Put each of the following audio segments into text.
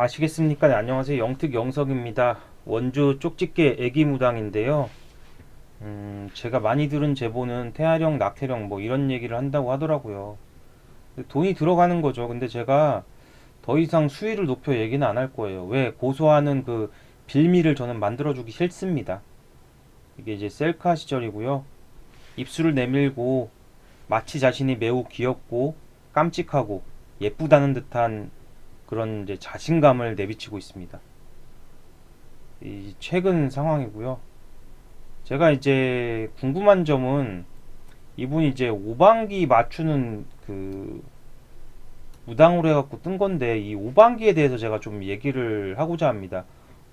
아시겠습니까? 네, 안녕하세요. 영특 영석입니다. 원주 쪽집게 애기 무당인데요. 음, 제가 많이 들은 제보는 태아령, 낙태령 뭐 이런 얘기를 한다고 하더라고요. 돈이 들어가는 거죠. 근데 제가 더 이상 수위를 높여 얘기는 안 할 거예요. 왜? 고소하는 그 빌미를 저는 만들어주기 싫습니다. 이게 이제 셀카 시절이고요. 입술을 내밀고 마치 자신이 매우 귀엽고 깜찍하고 예쁘다는 듯한 그런 이제 자신감을 내비치고 있습니다. 이 최근 상황이고요. 제가 이제 궁금한 점은 이분이 이제 오방기 맞추는 그 무당으로 해갖고 뜬 건데 이 오방기에 대해서 제가 좀 얘기를 하고자 합니다.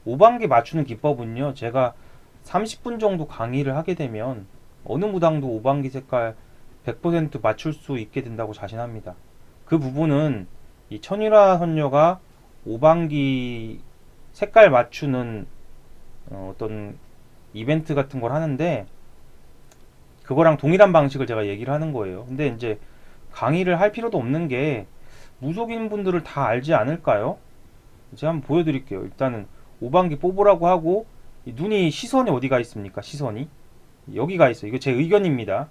오방기 맞추는 기법은요. 제가 30분 정도 강의를 하게 되면 어느 무당도 오방기 색깔 100% 맞출 수 있게 된다고 자신합니다. 그 부분은 이 천일화 선녀가 오방기 색깔 맞추는 어, 어떤 이벤트 같은 걸 하는데 그거랑 동일한 방식을 제가 얘기를 하는 거예요. 근데 이제 강의를 할 필요도 없는 게 무속인 분들을 다 알지 않을까요? 제가 한번 보여드릴게요. 일단은 오방기 뽑으라고 하고 이 눈이 시선이 어디가 있습니까? 시선이 여기가 있어요. 이거 제 의견입니다.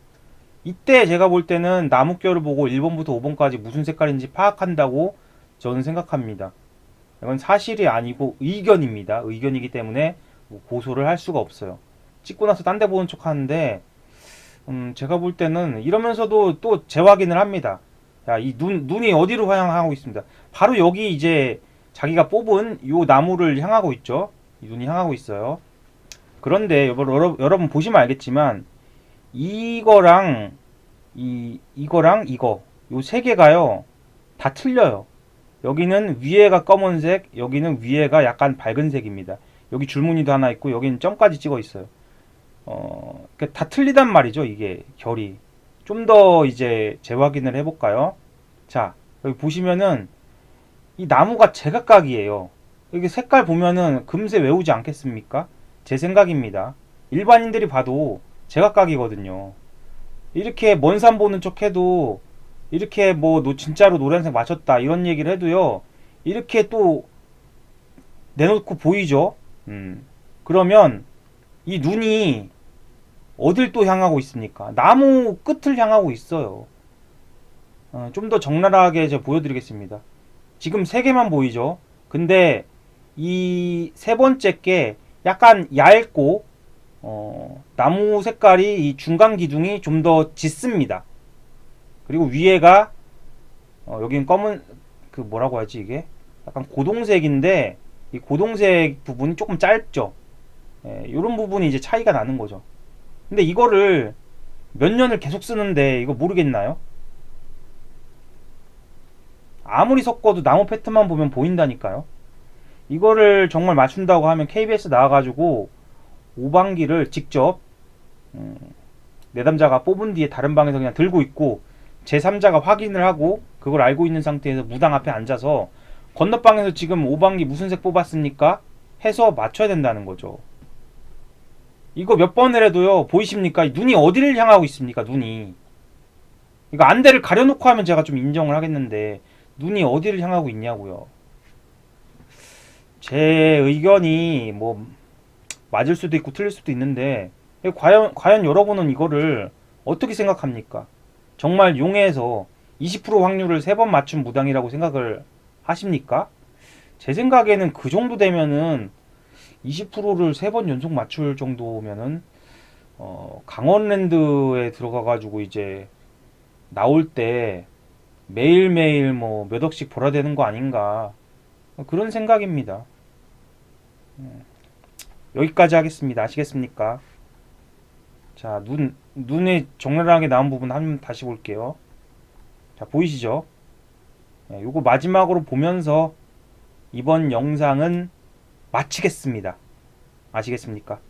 이때 제가 볼 때는 나무결을 보고 1번부터 5번까지 무슨 색깔인지 파악한다고 저는 생각합니다. 이건 사실이 아니고 의견입니다. 의견이기 때문에 뭐 고소를 할 수가 없어요. 찍고 나서 딴 데 보는 척 하는데, 음, 제가 볼 때는 이러면서도 또 재확인을 합니다. 야, 이 눈, 눈이 어디로 향하고 있습니다. 바로 여기 이제 자기가 뽑은 요 나무를 향하고 있죠. 이 눈이 향하고 있어요. 그런데 여러분, 여러분 보시면 알겠지만, 이거랑 이 이거랑 이거 요 세 개가요 다 틀려요. 여기는 위에가 검은색, 여기는 위에가 약간 밝은 색입니다. 여기 줄무늬도 하나 있고 여기는 점까지 찍어 있어요. 어, 그러니까 다 틀리단 말이죠. 이게 결이 좀 더 이제 재확인을 해볼까요? 자 여기 보시면은 이 나무가 제각각이에요. 여기 색깔 보면은 금세 외우지 않겠습니까? 제 생각입니다. 일반인들이 봐도 제각각이거든요. 이렇게 먼 산 보는 척 해도 이렇게 뭐 노- 진짜로 노란색 맞췄다 이런 얘기를 해도요. 이렇게 또 내놓고 보이죠. 음. 그러면 이 눈이 어딜 또 향하고 있습니까? 나무 끝을 향하고 있어요. 어, 좀더 적나라하게 제가 보여드리겠습니다. 지금 세 개만 보이죠? 근데 이 세 번째 게 약간 얇고 어, 나무 색깔이 이 중간 기둥이 좀 더 짙습니다. 그리고 위에가 어, 여긴 검은 그 뭐라고 하지 이게 약간 고동색인데 이 고동색 부분이 조금 짧죠. 예, 이런 부분이 이제 차이가 나는 거죠. 근데 이거를 몇 년을 계속 쓰는데 이거 모르겠나요? 아무리 섞어도 나무 패턴만 보면 보인다니까요. 이거를 정말 맞춘다고 하면 KBS 나와가지고 오방기를 직접 음, 내담자가 뽑은 뒤에 다른 방에서 그냥 들고 있고 제3자가 확인을 하고 그걸 알고 있는 상태에서 무당 앞에 앉아서 건너방에서 지금 오방기 무슨 색 뽑았습니까? 해서 맞춰야 된다는 거죠. 이거 몇 번을 해도요 보이십니까? 눈이 어디를 향하고 있습니까? 눈이 이거 안대를 가려놓고 하면 제가 좀 인정을 하겠는데 눈이 어디를 향하고 있냐고요. 제 의견이 뭐 맞을 수도 있고 틀릴 수도 있는데 과연 과연 여러분은 이거를 어떻게 생각합니까? 정말 용해에서 20% 확률을 세 번 맞춘 무당이라고 생각을 하십니까? 제 생각에는 그 정도 되면은 20%를 세 번 연속 맞출 정도면은 어, 강원랜드에 들어가 가지고 이제 나올 때 매일매일 뭐 몇 억씩 벌어야 되는 거 아닌가 그런 생각입니다. 음, 여기까지 하겠습니다. 아시겠습니까? 자, 눈, 눈에 적나라하게 나온 부분 한번 다시 볼게요. 자, 보이시죠? 네, 요거 마지막으로 보면서 이번 영상은 마치겠습니다. 아시겠습니까?